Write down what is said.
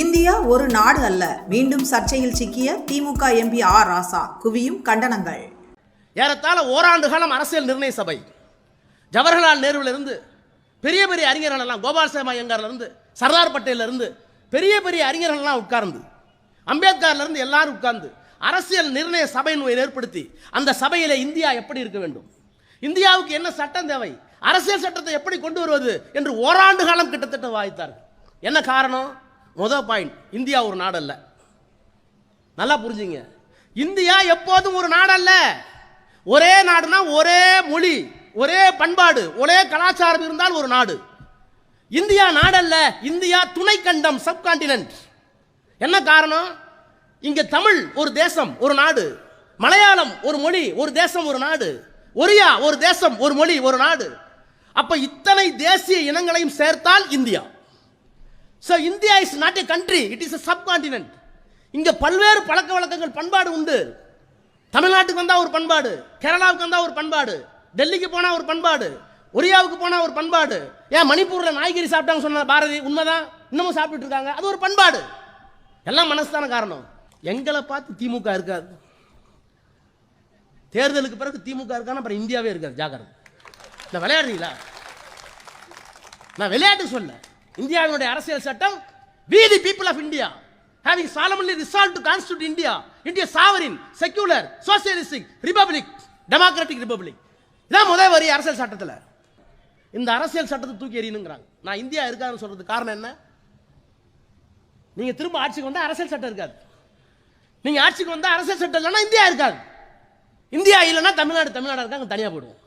India ஒரு நாடு அல்ல. மீண்டும் சர்ச்சையில் சிக்கிய திமுக எம்பி ஆர் ராசா குவியும் கண்டனங்கள். ஏறத்தாழ ஓராண்டு காலம் அரசியல் நிர்ணய சபை. ஜவஹர்லால் நேருவிலிருந்து பெரிய பெரிய அறிஞர்கள் எல்லாம் கோபால் சேமா ஐயங்கார்ல இருந்து சர்தார் பட்டேல்ல இருந்து பெரிய பெரிய அறிஞர்கள் எல்லாம் உட்கார்ந்து அம்பேத்கர்ல இருந்து எல்லாரும் உட்கார்ந்து அரசியல் நிர்ணய சபையை ஏற்படுத்தி அந்த சபையில் இந்தியா எப்படி இருக்க வேண்டும்? இந்தியாவுக்கு என்ன சட்டம் தேவை? அரசியல் சட்டத்தை எப்படி கொண்டு வருவது என்று ஓராண்டு காலம் கிட்டத்தட்ட வாய்த்தார்கள் என்ன காரணம்? மொதல் பாயிண்ட் இந்தியா ஒரு நாடல்ல. நல்லா புரிஞ்சுங்க. இந்தியா எப்போதும் ஒரு நாடல்ல. ஒரே நாடுனா ஒரே மொழி ஒரே பண்பாடு ஒரே கலாச்சாரம் இருந்தால் ஒரு நாடு. இந்தியா நாடல்ல இந்தியா துணை கண்டம் சப்கான்டினென்ட் என்ன காரணம்? இங்க தமிழ் ஒரு தேசம் ஒரு நாடு. மலையாளம் ஒரு மொழி ஒரு தேசம் ஒரு நாடு. ஒரியா ஒரு தேசம் ஒரு மொழி ஒரு நாடு. அப்ப இத்தனை தேசிய இனங்களையும் சேர்த்தால் India. So India is not a country it is a subcontinent இங்கே பல்வேறு பழக்க வழக்கங்கள் பண்பாடு உண்டு. தமிழ்நாட்டுக்கு வந்தால் ஒரு பண்பாடு கேரளாவுக்கு வந்தால் ஒரு பண்பாடு டெல்லிக்கு போனால் ஒரு பண்பாடு ஒரியாவுக்கு போனால் ஒரு பண்பாடு. ஏன் மணிப்பூரில் நாய்கறி சாப்பிட்டாங்க சொன்ன பாரதி உண்மைதான்? இன்னமும் சாப்பிட்டுட்டு இருக்காங்க. அது ஒரு பண்பாடு. எல்லாம் மனசுதான காரணம். எங்களை பார்த்து திமுக இருக்காது. தேர்தலுக்கு பிறகு திமுக இருக்கான்னு அப்புறம் இந்தியாவே இருக்காது. ஜாக்கிரதை. நான் விளையாடுறீங்களா? நான் விளையாட்டு சொல்ல. இந்தியாவினுடைய அரசியல் சட்டம் we the people of India having solemnly resolve to constitute India india sovereign secular socialistic republic democratic republic இதான் முதல் வரி அரசியல் சட்டத்தில். இந்த அரசியல் சட்டத்தை தூக்கி எறியணுங்கிறாங்க. நான் இந்தியா இருக்காதுன்னு சொல்கிறதுக்கு காரணம் என்ன? நீங்க திரும்ப ஆட்சிக்கு வந்தால் அரசியல் சட்டம் இருக்காது. நீங்க ஆட்சிக்கு வந்தால் அரசியல் சட்டம் இல்லைன்னா இந்தியா இருக்காது. இந்தியா இல்லைன்னா தமிழ்நாடு தமிழ்நாடு இருக்காங்க தனியாக போடுவோம்.